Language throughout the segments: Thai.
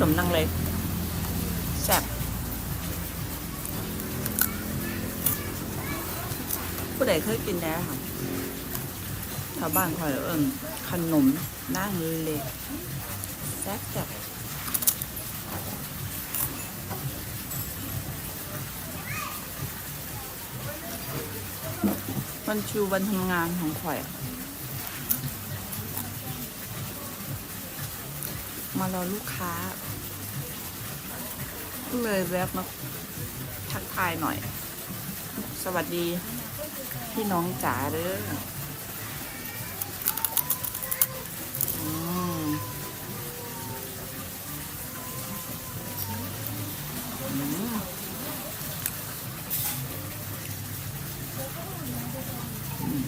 นมนางเล็กแซ่บผู้ใดเคยกินแล้วค่ะชาวบ้านคอยเอิญขนมนางเล็กแซ่บแซ่บวันชูวันทำงานของข่อย มารอลูกค้า เลยแวบมาทักทายหน่อย สวัสดีพี่น้องจ๋าเด้ออืมอืมอืม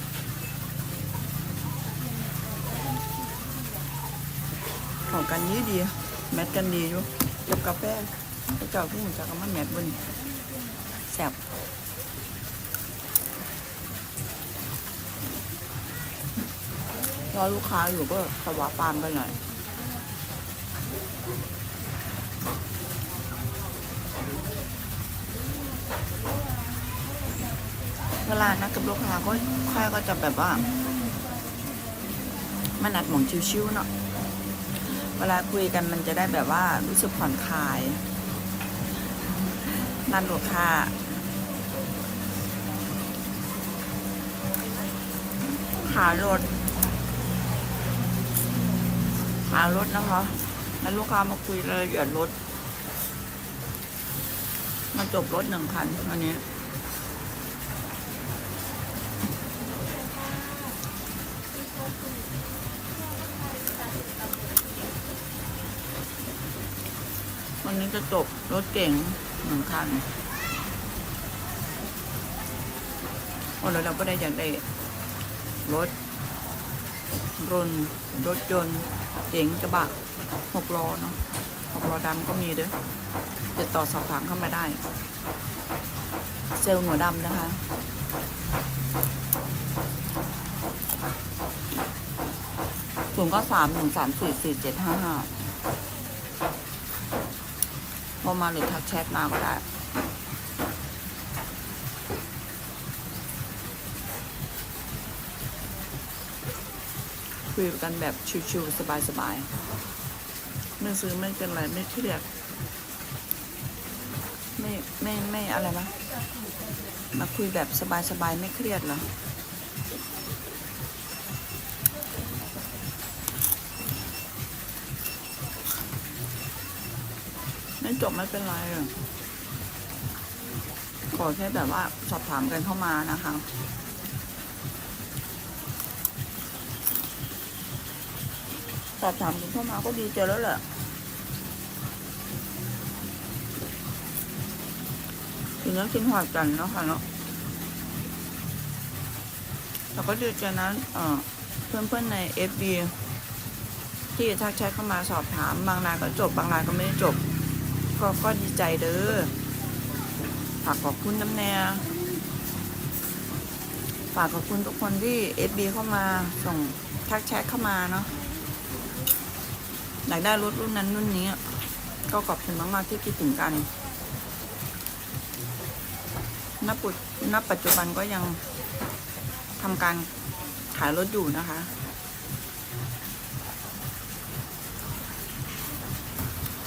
เข้ากันนี้ดี แมทกันดีอยู่กับกาแฟ พระเจ้าผู้หุ่นจักรมันแมทบนแซ่บรอลูกค้าอยู่ก็สวาปามกันหน่อยเวลานัดกับลูกค้าก็ค่อยก็จะแบบว่ามานัดหมองชิวๆเนาะ เวลาคุยกันมันจะได้แบบว่ารู้สึกผ่อนคลาย นัดลูกค้าหารถหารถนะคะ แล้วลูกค้ามาคุยเลยเอียดรถ มาจบรถหนึ่งคันวันนี้วันนี้จะจบรถเก่ง หนึ่งคันโอ้แล้วเราก็ได้อยากได้รถรนรถยนต์เก๋งกระบะหกล้อเนาะหกล้อดำก็มีเด้อติดต่อสอบถามเข้ามาได้ เซลล์หัวดำนะคะศูนย์ก็สามหนึ่งสามสี่สี่ เจ็ดห้าห้าโทรมาหรือทักแชทมาก็ได้คุยกันแบบชิวๆสบายๆไม่ซื้อไม่เป็นไรไม่เครียดไม่ไม่ไม่อะไรนะมาคุยแบบสบายๆไม่เครียดเหรอ ไม่จบไม่เป็นไรขอแค่แบบว่าสอบถามกันเข้ามานะคะสอบถามกันเข้ามาก็ดีใจแล้วแหละถึงจะกินหอดกันเนาะค่ะเนาะเราก็ดีใจนะเอ่อเพื่อนๆใน FB ที่ทักแชทเข้ามาสอบถามบางรายก็จบบางรายก็ไม่ได้จบ ก็ก็ดีใจเด้อฝากขอบคุณน้ำแนวฝากขอบคุณทุกคนที่เอฟบีเข้ามาส่งทักแชทเข้ามาเนาะอยากได้รถรุ่นนั้นรุ่นนี้ ก็ขอบคุณมากๆที่คิดถึงกันณปุณปัจจุบันก็ยังทำการขายรถอยู่นะคะ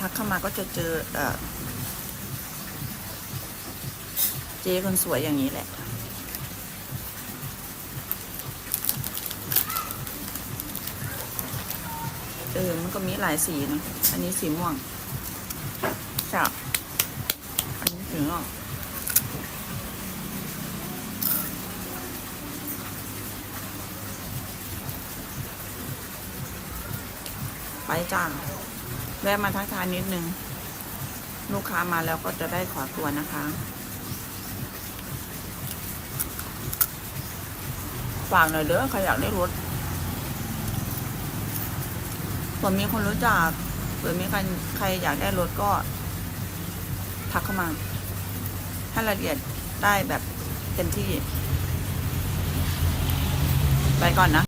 ทักเข้ามาก็จะเจอเอเจ๊คนสวยอย่างนี้แหละ เออ มันก็มีหลายสีนะ อันนี้สีม่วงจ้ะอันนี้สีม่วงไปจ้า แวะมาทักทายนิดนึง ลูกค้ามาแล้วก็จะได้ขอตัวนะคะ ฝากหน่อยเด้อใครอยากได้รถเผื่อมีคนรู้จักเผื่อมีใครใครอยากได้รถก็ ทักเข้ามา ให้รายละเอียดได้แบบเต็มที่ ไปก่อนนะ